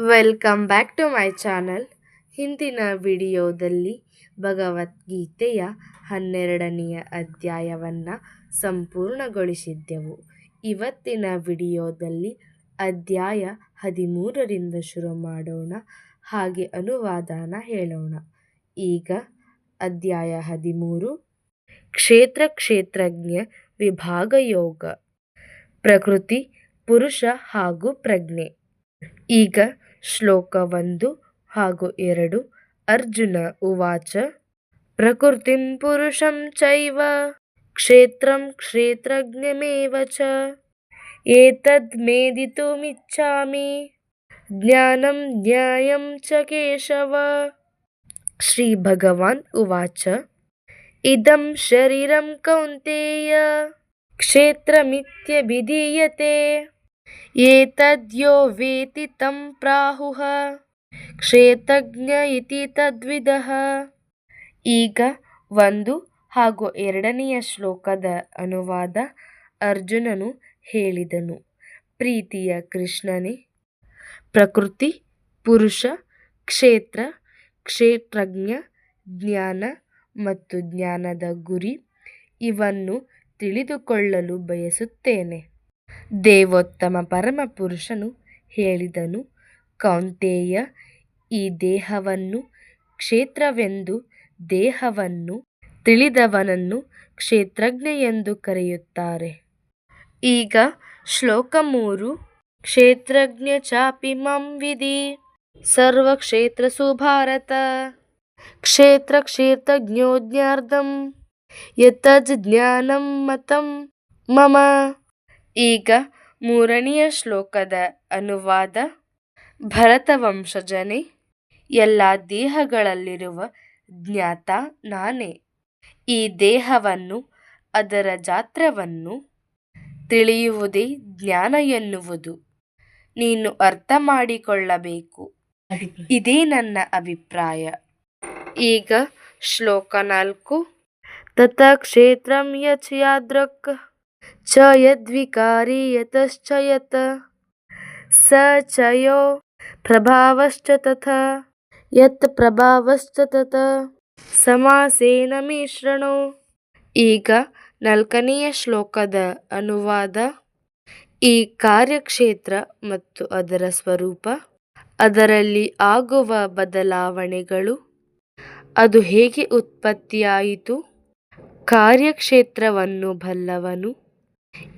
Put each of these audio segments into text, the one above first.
Welcome back to my channel ಹಿಂದಿನ ವಿಡಿಯೋದಲ್ಲಿ ಭಗವದ್ಗೀತೆಯ ಹನ್ನೆರಡನೆಯ ಅಧ್ಯಾಯವನ್ನು ಸಂಪೂರ್ಣಗೊಳಿಸಿದ್ದೆವು. ಇವತ್ತಿನ ವಿಡಿಯೋದಲ್ಲಿ ಅಧ್ಯಾಯ ಹದಿಮೂರರಿಂದ ಶುರು ಮಾಡೋಣ. ಹಾಗೆ ಅನುವಾದನ ಹೇಳೋಣ. ಈಗ ಅಧ್ಯಾಯ ಹದಿಮೂರು. ಕ್ಷೇತ್ರ ಕ್ಷೇತ್ರಜ್ಞ ವಿಭಾಗ ಯೋಗ. ಪ್ರಕೃತಿ, ಪುರುಷ ಹಾಗೂ ಪ್ರಜ್ಞೆ. ಈಗ ಶ್ಲೋಕ ಒಂದು ಹಾಗೂ ಎರಡು, ಅರ್ಜುನ ಉವಾಚ, ಪ್ರಕೃತಿಂ ಪುರುಷಂ ಚೈವ, ಕ್ಷೇತ್ರಂ ಕ್ಷೇತ್ರಜ್ಞಮೇವ ಚ, ಏತದ್ ಮೇದಿತುಮಿಚ್ಛಾಮಿ, ಜ್ಞಾನಂ ಜ್ಞಾಯಂ ಚ ಕೇಶವ. ಶ್ರೀ ಭಗವಾನ್ ಉವಾಚ, ಇದಂ ಶರೀರಂ ಕೌಂತೆಯ, ಕ್ಷೇತ್ರಮಿತ್ಯಭಿಧೀಯತೆ. ಏತದ್ಯೋ ವೇತಿ ಪ್ರಾಹುಃ ಕ್ಷೇತ್ರಜ್ಞ ಇತಿ ತದ್ವಿದಃ ಈಗ ಒಂದು ಹಾಗೂ ಎರಡನೆಯ ಶ್ಲೋಕದ ಅನುವಾದ ಅರ್ಜುನನು ಹೇಳಿದನು. ಪ್ರೀತಿಯ ಕೃಷ್ಣನೇ, ಪ್ರಕೃತಿ, ಪುರುಷ, ಕ್ಷೇತ್ರ, ಕ್ಷೇತ್ರಜ್ಞ, ಜ್ಞಾನ ಮತ್ತು ಜ್ಞಾನದ ಗುರಿ, ಇವನ್ನು ತಿಳಿದುಕೊಳ್ಳಲು ಬಯಸುತ್ತೇನೆ. ದೇವೋತ್ತಮ ಪರಮಪುರುಷನು ಹೇಳಿದನು, ಕೌಂತೆಯ ಈ ದೇಹವನ್ನು, ಕ್ಷೇತ್ರವೆಂದು ದೇಹವನ್ನು, ತಿಳಿದವನನ್ನು ಕ್ಷೇತ್ರಜ್ಞ ಎಂದು ಕರೆಯುತ್ತಾರೆ. ಈಗ ಶ್ಲೋಕ ಮೂರು, ಕ್ಷೇತ್ರಜ್ಞ ಚಾಪಿ ಮಂ ವಿಧಿ ಸರ್ವಕ್ಷೇತ್ರಸು ಭಾರತ ಕ್ಷೇತ್ರ ಕ್ಷೇತ್ರಜ್ಞೋ ಜ್ಞಾರ್ಧಂ ಯತಜ್ ಜ್ಞಾನಂ ಮತಂ ಮಮ. ಈಗ ಮೂರನೆಯ ಶ್ಲೋಕದ ಅನುವಾದ. ಭರತವಂಶಜನೇ, ಎಲ್ಲ ದೇಹಗಳಲ್ಲಿರುವ ಜ್ಞಾತ ನಾನೇ. ಈ ದೇಹವನ್ನು, ಅದರ ಜಾತ್ರವನ್ನು ತಿಳಿಯುವುದೇ ಜ್ಞಾನ ಎನ್ನುವುದು. ನೀನು ಅರ್ಥ ಮಾಡಿಕೊಳ್ಳಬೇಕು. ಇದೇ ನನ್ನ ಅಭಿಪ್ರಾಯ. ಈಗ ಶ್ಲೋಕ ನಾಲ್ಕು. ತತ ಕ್ಷೇತ್ರಂ ಯಚ್ ಯಾದೃಕ್ ಚ ಯದ್ವಿಕಾರಿ ಯತಶ್ಚ ಯತ್ ಸ ಚಯೋ ಯೋ ಪ್ರಭಾವಶ್ಚ ತಥ ಯತ್ ಪ್ರಭಾವಶ್ಚ ತತ ಸಮಾಸೇನ ಮಿಶ್ರಣೋ ಈಗ ನಾಲ್ಕನೆಯ ಶ್ಲೋಕದ ಅನುವಾದ ಈ ಕಾರ್ಯಕ್ಷೇತ್ರ ಮತ್ತು ಅದರ ಸ್ವರೂಪ ಅದರಲ್ಲಿ ಆಗುವ ಬದಲಾವಣೆಗಳು ಅದು ಹೇಗೆ ಉತ್ಪತ್ತಿಯಾಯಿತು ಕಾರ್ಯಕ್ಷೇತ್ರವನ್ನು ಬಲ್ಲವನು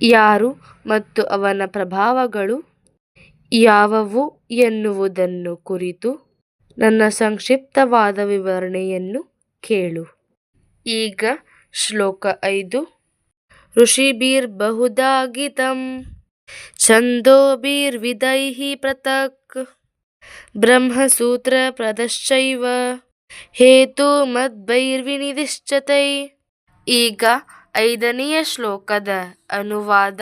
ಯಾರು ಮತ್ತು ಅವನ ಪ್ರಭಾವಗಳು ಯಾವುವು ಎನ್ನುವುದನ್ನು ಕುರಿತು ನನ್ನ ಸಂಕ್ಷಿಪ್ತವಾದ ವಿವರಣೆಯನ್ನು ಕೇಳು. ಈಗ ಶ್ಲೋಕ ಐದು. ಋಷಿಭಿರ್ಬಹುಧಾ ಛಂದೋಬೀರ್ ಛಂದೋಭಿರ್ವಿಧೈಃ ಪೃಥಕ್ ಹೇತು ಮದ್ಭೈರ್ವಿನಿರಿಶ್ಚತೆ ಈಗ ಐದನೆಯ ಶ್ಲೋಕದ ಅನುವಾದ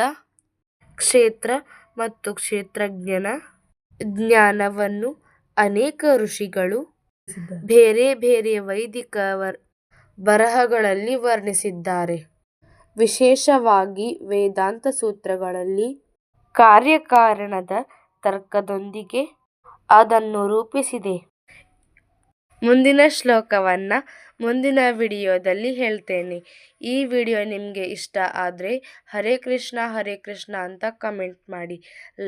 ಕ್ಷೇತ್ರ ಮತ್ತು ಕ್ಷೇತ್ರಜ್ಞನ ಜ್ಞಾನವನ್ನು ಅನೇಕ ಋಷಿಗಳು ಬೇರೆ ಬೇರೆ ವೈದಿಕ ಬರಹಗಳಲ್ಲಿ ವರ್ಣಿಸಿದ್ದಾರೆ. ವಿಶೇಷವಾಗಿ ವೇದಾಂತ ಸೂತ್ರಗಳಲ್ಲಿ ಕಾರ್ಯಕಾರಣದ ತರ್ಕದೊಂದಿಗೆ ಅದನ್ನು ರೂಪಿಸಿದೆ. ಮುಂದಿನ ಶ್ಲೋಕವನ್ನು ಮುಂದಿನ ವಿಡಿಯೋದಲ್ಲಿ ಹೇಳ್ತೇನೆ. ಈ ವಿಡಿಯೋ ನಿಮಗೆ ಇಷ್ಟ ಆದರೆ ಹರೇ ಕೃಷ್ಣ ಹರೇ ಕೃಷ್ಣ ಅಂತ ಕಮೆಂಟ್ ಮಾಡಿ.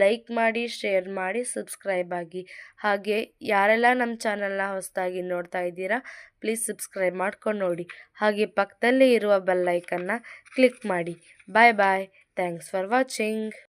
ಲೈಕ್ ಮಾಡಿ, ಶೇರ್ ಮಾಡಿ, ಸಬ್ಸ್ಕ್ರೈಬ್ ಆಗಿ. ಹಾಗೆ ಯಾರೆಲ್ಲ ನಮ್ಮ ಚಾನಲ್ನ ಹೊಸದಾಗಿ ನೋಡ್ತಾ ಇದ್ದೀರಾ, ಪ್ಲೀಸ್ ಸಬ್ಸ್ಕ್ರೈಬ್ ಮಾಡ್ಕೊಂಡು ನೋಡಿ. ಹಾಗೆ ಪಕ್ಕದಲ್ಲೇ ಇರುವ ಬೆಲ್ಲೈಕನ್ನು ಕ್ಲಿಕ್ ಮಾಡಿ. Bye bye. Thanks for watching.